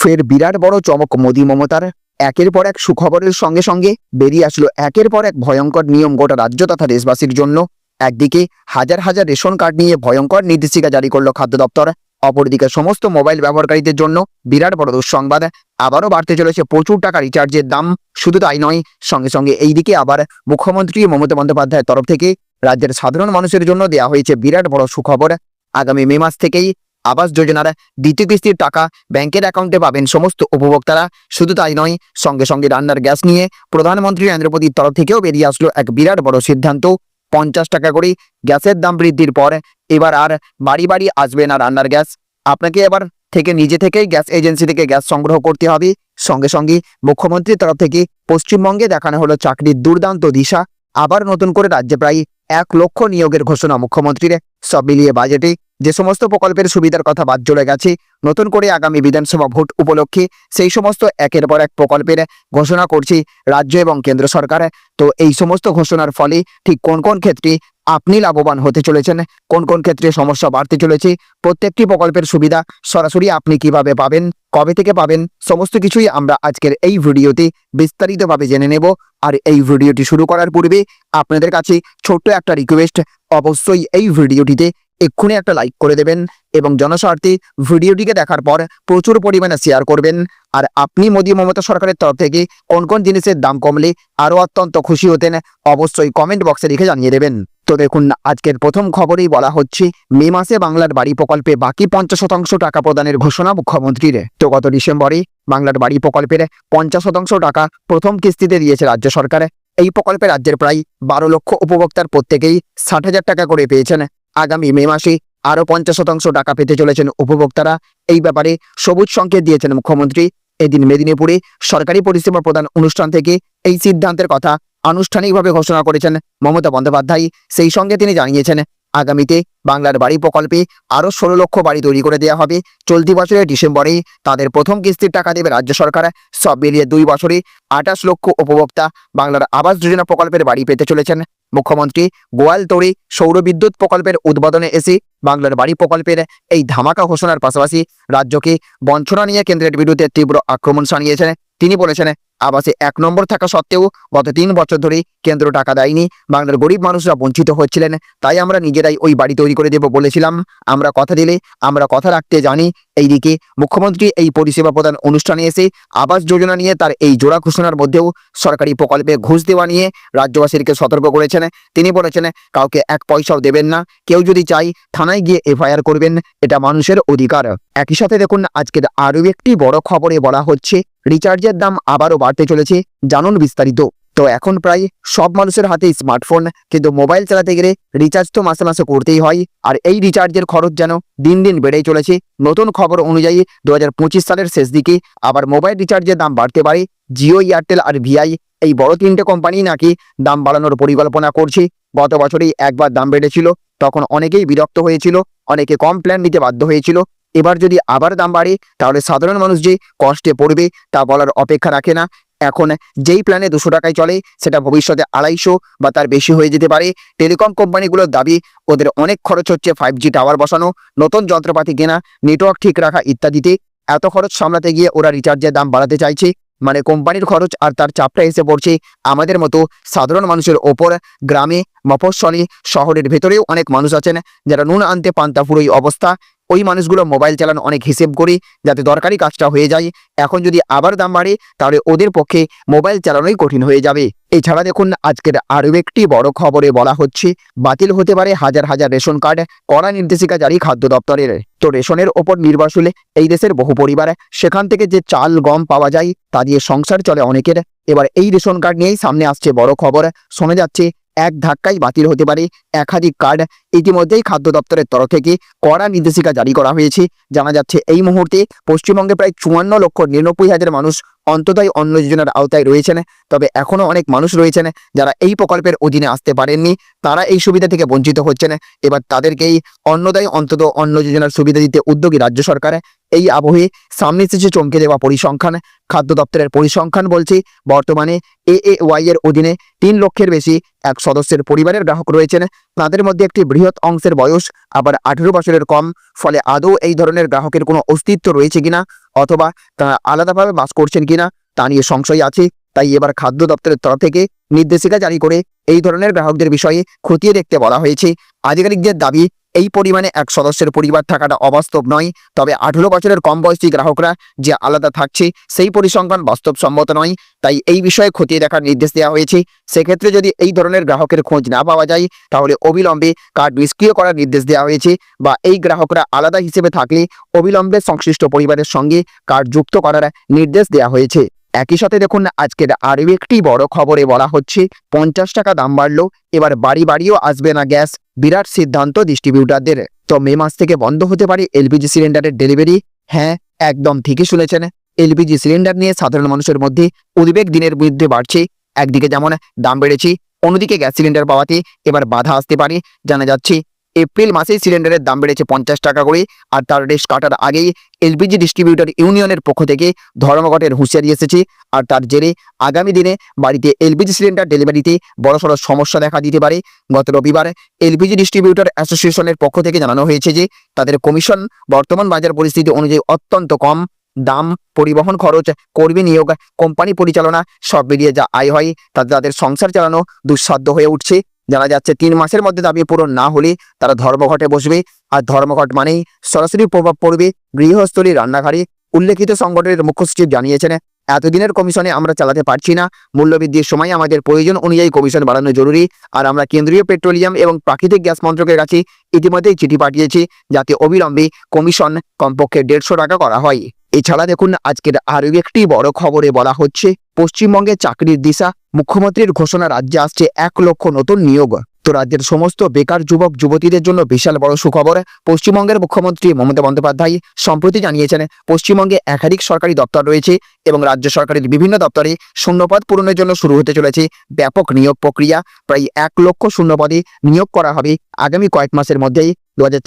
ফের বিরাট বড় চমক মোদী মমতার। একের পর এক সুখবরের সঙ্গে সঙ্গে বেরিয়ে আসলো একের পর এক ভয়ঙ্কর নিয়ম গোটা রাজ্য তথা দেশবাসীর জন্য। একদিকে হাজার হাজার রেশন কার্ড নিয়ে ভয়ঙ্কর নির্দেশিকা জারি করল খাদ্য দপ্তর, অপরদিকে সমস্ত মোবাইল ব্যবহারকারীদের জন্য বিরাট বড় দুঃসংবাদ। আবারও বাড়তে চলেছে প্রচুর টাকা রিচার্জের দাম, শুধু তাই নয়, সঙ্গে সঙ্গে এইদিকে আবার মুখ্যমন্ত্রী মমতা বন্দ্যোপাধ্যায়ের তরফ থেকে রাজ্যের সাধারণ মানুষের জন্য দেওয়া হয়েছে বিরাট বড় সুখবর। আগামী মে মাস থেকেই আবাস যোজনার দ্বিতীয় কিস্তির টাকা ব্যাংকের অ্যাকাউন্টে পাবেন সমস্ত উপভোক্তারা। শুধু তাই নয়, সঙ্গে সঙ্গে রান্নার গ্যাস নিয়ে প্রধানমন্ত্রী নরেন্দ্র মোদীর তরফ থেকেও বেরিয়ে আসলো এক বিরাট বড় সিদ্ধান্ত। পঞ্চাশ টাকা করে গ্যাসের দাম বৃদ্ধির পর এবার আর বাড়ি বাড়ি আসবে না রান্নার গ্যাস। আপনাকে এবার থেকে নিজে থেকেই গ্যাস এজেন্সি থেকে গ্যাস সংগ্রহ করতে হবে। সঙ্গে সঙ্গে মুখ্যমন্ত্রীর তরফ থেকে পশ্চিমবঙ্গে দেখানো হলো চাকরির দুর্দান্ত দিশা। আবার নতুন করে রাজ্যে প্রায় এক লক্ষ নিয়োগের ঘোষণা মুখ্যমন্ত্রীর। সব মিলিয়ে বাজেটে যে সমস্ত প্রকল্পের সুবিধার কথা বাদ চলে গেছে, নতুন করে আগামী বিধানসভা ভোট উপলক্ষে সেই সমস্ত একের পর এক প্রকল্পের ঘোষণা করছে রাজ্য এবং কেন্দ্র সরকার। তো এই সমস্ত ঘোষণার ফলে ঠিক কোন কোন ক্ষেত্রে আপনি লাভবান হতে চলেছেন। কোন কোন ক্ষেত্রে সমস্যা বাড়তে চলেছে, প্রত্যেকটি প্রকল্পের সুবিধা সরাসরি আপনি কীভাবে পাবেন, কবে থেকে পাবেন, সমস্ত কিছুই আমরা আজকের এই ভিডিওতে বিস্তারিতভাবে জেনে নেব। আর এই ভিডিওটি শুরু করার পূর্বে আপনাদের কাছে ছোট্ট একটা রিকোয়েস্ট অবশ্যই এই ভিডিওটিতে এক্ষুনি একটা লাইক করে দেবেন এবং জনস্বার্থে ভিডিওটিকে দেখার পর প্রচুর পরিমাণে শেয়ার করবেন। আর আপনি মোদী মমতা সরকারের তরফ থেকে কোন কোন জিনিসের দাম কমলে আরও অত্যন্ত খুশি হতেন, অবশ্যই কমেন্ট বক্সে লিখে জানিয়ে দেবেন। তো দেখুন, আজকের প্রথম খবরেই বলা হচ্ছে, মে মাসে বাংলার বাড়ি প্রকল্পে বাকি পঞ্চাশ শতাংশ টাকা প্রদানের ঘোষণা মুখ্যমন্ত্রীর। তো গত ডিসেম্বরে বাংলার বাড়ি প্রকল্পের পঞ্চাশ শতাংশ টাকা প্রথম কিস্তিতে দিয়েছে রাজ্য সরকার। এই প্রকল্পে রাজ্যের প্রায় বারো লক্ষ উপভোক্তার প্রত্যেকেই ষাট হাজার টাকা করে পেয়েছেন। আগামী মে মাসে আরও পঞ্চাশ শতাংশ টাকা পেতে চলেছেন উপভোক্তারা। এই ব্যাপারে সবুজ সংকেত দিয়েছেন মুখ্যমন্ত্রী। এদিন মেদিনীপুরে সরকারি পরিষেবা প্রদান অনুষ্ঠান থেকে এই সিদ্ধান্তের কথা আনুষ্ঠানিকভাবে ঘোষণা করেছেন মমতা বন্দ্যোপাধ্যায়। সেই সঙ্গে তিনি জানিয়েছেন, আগামীতে বাংলার বাড়ি প্রকল্পে আরও ষোলো লক্ষ বাড়ি তৈরি করে দেওয়া হবে। চলতি বছরের ডিসেম্বরেই তাদের প্রথম কিস্তির টাকা দেবে রাজ্য সরকার। সব মিলিয়ে দুই বছরে আঠাশ লক্ষ উপভোক্তা বাংলার আবাস যোজনা প্রকল্পের বাড়ি পেতে চলেছেন। মুখ্যমন্ত্রী গোয়ালতোড়ে সৌরবিদ্যুৎ প্রকল্পের উদ্বোধনে এসে বাংলার বাড়ি প্রকল্পের এই ধামাকা ঘোষণার পাশাপাশি রাজ্যকে বঞ্চনা নিয়ে কেন্দ্রের বিরুদ্ধে তীব্র আক্রমণ শানিয়েছেন তিনি বলেছেন আবাসে এক নম্বর থাকা সত্ত্বেও গত তিন বছর ধরে কেন্দ্র টাকা দেয়নি। বাংলার গরিব মানুষরা বঞ্চিত হচ্ছিলেন। তাই আমরা নিজেরাই ওই বাড়ি তৈরি করে দেব বলেছিলাম। আমরা কথা দিলে, আমরা কথা রাখতে জানি। এইদিকে মুখ্যমন্ত্রী এই পরিষেবা প্রদান অনুষ্ঠানে এসে আবাস যোজনা নিয়ে তার এই জোড়া ঘোষণার মধ্যেও সরকারি প্রকল্পে ঘুষ দেওয়া নিয়ে রাজ্যবাসীকে সতর্ক করেছেন। তিনি বলেছেন, কাউকে এক পয়সাও দেবেন না। কেউ যদি চাই থানায় গিয়ে এফআইআর করবেন। এটা মানুষের অধিকার। একই সাথে দেখুন, আজকের আরও একটি বড় খবরে বলা হচ্ছে রিচার্জের দাম আবারও বাড়তে চলেছে, জানুন বিস্তারিত। তো এখন প্রায় সব মানুষের হাতে স্মার্টফোন কিন্তু মোবাইল চালাতে গেলে রিচার্জ তো মাসে মাসে করতেই হয়, আর এই রিচার্জের খরচ যেন দিন দিন বেড়েই চলেছে। নতুন খবর অনুযায়ী দু হাজার পঁচিশ সালের শেষ দিকে আবার মোবাইল রিচার্জের দাম বাড়তে পারে। জিও এয়ারটেল আর ভিআই এই বড় তিনটে কোম্পানি নাকি দাম বাড়ানোর পরিকল্পনা করছে। গত বছরেই একবার দাম বেড়েছিল, তখন অনেকেই বিরক্ত হয়েছিল, অনেকে কম প্ল্যান নিতে বাধ্য হয়েছিল এবার যদি আবার দাম বাড়ে, তাহলে সাধারণ মানুষ যে কষ্টে পড়বে তা বলার অপেক্ষা রাখে না। এখন যেই প্ল্যানে দুশো টাকায় চলে, সেটা ভবিষ্যতে আড়াইশো বা তার বেশি হয়ে যেতে পারে। টেলিকম কোম্পানিগুলোর দাবি, ওদের অনেক খরচ হচ্ছে ফাইভ জি টাওয়ার বসানো, নতুন যন্ত্রপাতি কেনা নেটওয়ার্ক ঠিক রাখা ইত্যাদিতে। এত খরচ সামলাতে গিয়ে ওরা রিচার্জের দাম বাড়াতে চাইছে। মানে কোম্পানির খরচ আর তার চাপটা এসে পড়ছে। আমাদের মতো সাধারণ মানুষের ওপর গ্রামে, মফস্বলে, শহরের ভেতরেও অনেক মানুষ আছেন, যারা নুন আনতে পান্তা ফুরোই অবস্থা। ওই মানুষগুলো মোবাইল চালানো অনেক হিসেব করে যাতে দরকারি কাজটা হয়ে যায়। এখন যদি আবার দাম বাড়ে, তাহলে ওদের পক্ষে মোবাইল চালানোই কঠিন হয়ে যাবে। এছাড়া দেখুন, আজকের আরও একটি বড় খবরে বলা হচ্ছে, বাতিল হতে পারে হাজার হাজার রেশন কার্ড কড়া নির্দেশিকা জারি খাদ্য দপ্তরের। তো রেশনের ওপর নির্ভরশীল এই দেশের বহু পরিবার, সেখান থেকে যে চাল, গম পাওয়া যায়, তা দিয়ে সংসার চলে অনেকের। এবার এই রেশন কার্ড নিয়েই সামনে আসছে বড় খবর। শোনা যাচ্ছে এক ধাক্কায় বাতিল হতে পারে। একাধিক কার্ড ইতিমধ্যেই খাদ্য দপ্তরের তরফ থেকে কড়া নির্দেশিকা জারি করা হয়েছে। জানা যাচ্ছে, এই মুহূর্তে পশ্চিমবঙ্গে প্রায় চুয়ান্ন লক্ষ নিরানব্বই হাজার মানুষ অন্ততই অন্ন যোজনার আওতায় রয়েছেন। তবে এখনও অনেক মানুষ রয়েছেন যারা এই প্রকল্পের অধীনে আসতে পারেননি। তারা এই সুবিধা থেকে বঞ্চিত হচ্ছেন। এবার তাদেরকেই অন্নদায় অন্তত অন্ন যোজনার সুবিধা দিতে উদ্যোগী রাজ্য সরকার এই আবহে সামনে এসেছে চমকে দেওয়া পরিসংখ্যান। খাদ্য দপ্তরের পরিসংখ্যান বলছে, বর্তমানে এ এ ওয়াই এর অধীনে তিন লক্ষের বেশি এক সদস্যের পরিবারের গ্রাহক রয়েছেন। তাদের মধ্যে একটি বৃহৎ অংশের বয়স, আবার আঠেরো বছরের কম, ফলে আদৌ এই ধরনের গ্রাহকের কোনো অস্তিত্ব রয়েছে কিনা, অথবা তারা আলাদাভাবে বাস করছেন কিনা, তা নিয়ে সংশয় আছে। তাই এবার খাদ্য দপ্তরের তরফ থেকে নির্দেশিকা জারি করে এই ধরনের গ্রাহকদের বিষয়ে খতিয়ে দেখতে বলা হয়েছে। আধিকারিকদের দাবি এই পরিমাণে এক সদস্যের পরিবার থাকাটা অবাস্তব নয়। তবে আঠেরো বছরের কম বয়সী গ্রাহকরা যে আলাদা থাকছে, সেই পরিসংখ্যান বাস্তবসম্মত নয়। তাই এই বিষয়ে খতিয়ে দেখার নির্দেশ দেওয়া হয়েছে। সেক্ষেত্রে যদি এই ধরনের গ্রাহকের খোঁজ না পাওয়া যায়, তাহলে অবিলম্বে কার্ড নিষ্ক্রিয় করার নির্দেশ দেওয়া হয়েছে বা এই গ্রাহকরা আলাদা হিসেবে থাকলে অবিলম্বে সংশ্লিষ্ট পরিবারের সঙ্গে কার্ড যুক্ত করার নির্দেশ দেওয়া হয়েছে। একই সাথে দেখুন আজকের আরও একটি বড় খবরে বলা হচ্ছে, পঞ্চাশ টাকা দাম বাড়লো, এবার বাড়ি বাড়িও আসবে না গ্যাস, বিরাট সিদ্ধান্ত ডিস্ট্রিবিউটারদের তো মে মাস থেকে বন্ধ হতে পারে এলপিজি সিলিন্ডারের ডেলিভারি হ্যাঁ একদম ঠিকই শুনেছেন। এলপিজি সিলিন্ডার নিয়ে সাধারণ মানুষের মধ্যে উদ্বেগ দিনের বিরুদ্ধে বাড়ছে। একদিকে যেমন দাম বেড়েছে, অন্যদিকে গ্যাস সিলিন্ডার পাওয়াতে এবার বাধা আসতে পারে। জানা যাচ্ছে এপ্রিল মাসেই সিলিন্ডারের দাম বেড়েছে পঞ্চাশ টাকা করে আর তার রেশ কাটার আগেই এলপিজি ডিস্ট্রিবিউটর ইউনিয়নের পক্ষ থেকে ধর্মঘটের হুঁশিয়ারি এসেছে। আর তার জেরে আগামী দিনে বাড়িতে এলপিজি সিলিন্ডার ডেলিভারিতে বড়সড় সমস্যা দেখা দিতে পারে। গত রবিবার এলপিজি ডিস্ট্রিবিউটর অ্যাসোসিয়েশনের পক্ষ থেকে জানানো হয়েছে যে, তাদের কমিশন বর্তমান বাজার পরিস্থিতি অনুযায়ী অত্যন্ত কম। দাম, পরিবহন খরচ, কর্মী নিয়োগ, কোম্পানি পরিচালনা সব মিলিয়ে যা আয় হয়, তাতে তাদের সংসার চালানো দুঃসাধ্য হয়ে উঠছে। জানা যাচ্ছে তিন মাসের মধ্যে দাবি পূরণ না হলে তারা ধর্মঘটে বসবে। আর ধর্মঘট মানেই সরাসরি প্রভাব পড়বে গৃহস্থলী রান্নাঘরে, উল্লেখিত সংগঠনের মুখ্য সচিব জানিয়েছেন। এতদিনের কমিশনে আমরা চালাতে পারছি না। মূল্যবৃদ্ধির সময় আমাদের প্রয়োজন অনুযায়ী কমিশন বাড়ানো জরুরি। আর আমরা কেন্দ্রীয় পেট্রোলিয়াম এবং প্রাকৃতিক গ্যাস মন্ত্রকের কাছে ইতিমধ্যেই চিঠি পাঠিয়েছি যাতে অবিলম্বে কমিশন কমপক্ষে দেড়শো টাকা করা হয়। এছাড়া দেখুন, আজকের আরও একটি বড় খবরে বলা হচ্ছে, পশ্চিমবঙ্গে চাকরির দিশা, মুখ্যমন্ত্রীর ঘোষণা রাজ্যে আসছে এক লক্ষ নতুন নিয়োগ। তো রাজ্যের সমস্ত বেকার যুবক, যুবতীদের জন্য বিশাল বড় সুখবর। পশ্চিমবঙ্গের মুখ্যমন্ত্রী মমতা বন্দ্যোপাধ্যায় সম্প্রতি জানিয়েছেন, পশ্চিমবঙ্গে একাধিক সরকারি দপ্তর রয়েছে এবং রাজ্য সরকারের বিভিন্ন দপ্তরে শূন্যপদ পূরণের জন্য শুরু হতে চলেছে ব্যাপক নিয়োগ প্রক্রিয়া। প্রায় এক লক্ষ শূন্যপদে নিয়োগ করা হবে আগামী কয়েক মাসের মধ্যেই। দু হাজার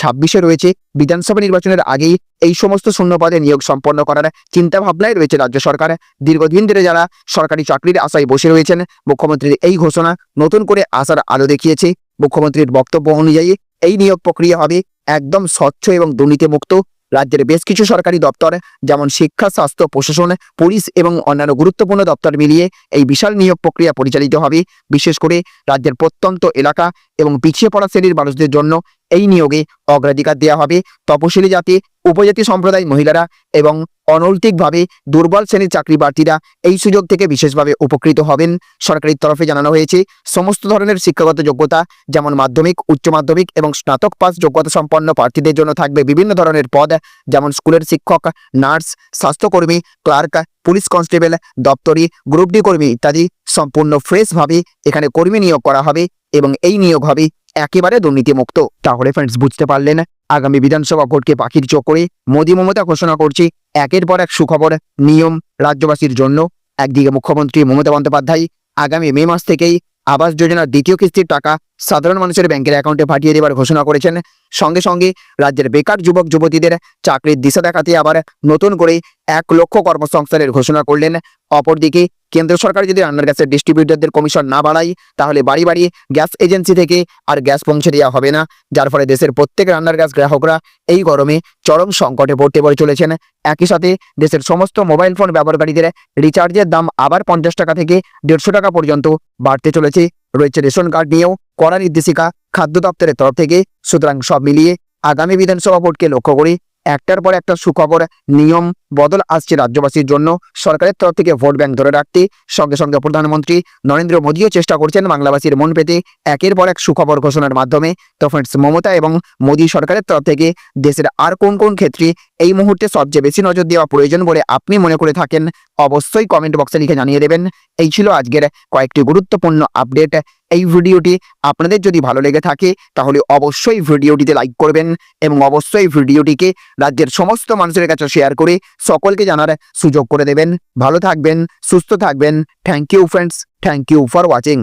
রয়েছে। বিধানসভা নির্বাচনের আগেই এই সমস্ত শূন্যপদে নিয়োগ সম্পন্ন করার চিন্তা ভাবনায় রয়েছে রাজ্য সরকার। দীর্ঘদিন ধরে যারা সরকারি চাকরির আশায় বসে রয়েছেন, মুখ্যমন্ত্রীর এই ঘোষণা নতুন করে আসার আলো দেখিয়েছে। মুখ্যমন্ত্রীর বক্তব্য অনুযায়ী এই নিয়োগ প্রক্রিয়া হবে একদম স্বচ্ছ এবং দুর্নীতিমুক্ত। রাজ্যের বেশ কিছু সরকারি দপ্তর, যেমন শিক্ষা, স্বাস্থ্য, প্রশাসন, পুলিশ এবং অন্যান্য গুরুত্বপূর্ণ দপ্তর মিলিয়ে এই বিশাল নিয়োগ প্রক্রিয়া পরিচালিত হবে। বিশেষ করে রাজ্যের প্রত্যন্ত এলাকা এবং পিছিয়ে পড়া শ্রেণির মানুষদের জন্য এই নিয়োগে অগ্রাধিকার দেওয়া হবে। তপশিলি জাতি, উপজাতি সম্প্রদায় মহিলারা এবং অনৈতিকভাবে দুর্বল শ্রেণির চাকরি প্রার্থীরা এই সুযোগ থেকে বিশেষভাবে উপকৃত হবেন। সরকারের তরফে জানানো হয়েছে, সমস্ত ধরনের শিক্ষাগত যোগ্যতা যেমন মাধ্যমিক, উচ্চ মাধ্যমিক এবং স্নাতক পাস যোগ্যতা সম্পন্ন প্রার্থীদের জন্য থাকবে বিভিন্ন ধরনের পদ, যেমন স্কুলের শিক্ষক, নার্স, স্বাস্থ্যকর্মী, ক্লার্ক, পুলিশ কনস্টেবল, দপ্তরি, গ্রুপ ডি কর্মী ইত্যাদি সম্পূর্ণ ফ্রেশভাবে এখানে কর্মী নিয়োগ করা হবে এবং এই নিয়োগ হবে একেবারে দুর্নীতিমুক্ত। তাহলে ফ্রেন্ডস বুঝতে পারলেন? আগামী বিধানসভা ভোটকে পাখির চোখ করে মোদী মমতা ঘোষণা করছি। একের পর এক সুখবর, নিয়ম রাজ্যবাসীর জন্য। একদিকে মুখ্যমন্ত্রী মমতা বন্দ্যোপাধ্যায়, আগামী মে মাস থেকেই আবাস যোজনার দ্বিতীয় কিস্তির টাকা সাধারণ মানুষের ব্যাংকের অ্যাকাউন্টে পাঠিয়ে দেবার ঘোষণা করেছেন। সঙ্গে সঙ্গে রাজ্যের বেকার যুবক যুবতীদের চাকরির দিশা দেখাতে আবার নতুন করে এক লক্ষ কর্মসংস্থানের ঘোষণা করলেন। অপরদিকে কেন্দ্র সরকার যদি রান্নার গ্যাসের ডিস্ট্রিবিউটরদের কমিশন না বাড়ায়, তাহলে বাড়ি বাড়ি গ্যাস এজেন্সি থেকে আর গ্যাস পৌঁছে দেওয়া হবে না। যার ফলে দেশের প্রত্যেক রান্নার গ্যাস গ্রাহকরা এই গরমে চরম সংকটে পড়তে পড়ে চলেছেন। একই সাথে দেশের সমস্ত মোবাইল ফোন ব্যবহারকারীদের রিচার্জের দাম আবার পঞ্চাশ টাকা থেকে দেড়শো টাকা পর্যন্ত বাড়তে চলেছে। রয়েছে রেশন কার্ড নিয়েও কড়া নির্দেশিকা খাদ্য দপ্তরের তরফ থেকে। সুতরাং সব মিলিয়ে আগামী বিধানসভা ভোটকে লক্ষ্য করে একটার পর একটা সুখবর নিয়ম বদল আসছে রাজ্যবাসীর জন্য। সরকারের তরফ থেকে ভোট ব্যাংক ধরে রাখতে। সঙ্গে সঙ্গে প্রধানমন্ত্রী নরেন্দ্র মোদীও চেষ্টা করছেন বাংলাবাসীর মন পেতে। একের পর এক সুখবর ঘোষণার মাধ্যমে তো ফ্রেন্ডস মমতা এবং মোদী সরকারের তরফ থেকে দেশের আর কোন কোন ক্ষেত্রে এই মুহূর্তে সবচেয়ে বেশি নজর দেওয়া প্রয়োজন বলে আপনি মনে করে থাকেন? অবশ্যই কমেন্ট বক্সে লিখে জানিয়ে দেবেন। এই ছিল আজকের কয়েকটি গুরুত্বপূর্ণ আপডেট এই ভিডিওটি আপনাদের যদি ভালো লেগে থাকে, তাহলে অবশ্যই ভিডিওটিতে লাইক করবেন এবং অবশ্যই ভিডিওটিকে রাজ্যের সমস্ত মানুষের কাছে শেয়ার করে সকলকে জানার সুযোগ করে দেবেন। ভালো থাকবেন, সুস্থ থাকবেন। Thank you friends thank you for watching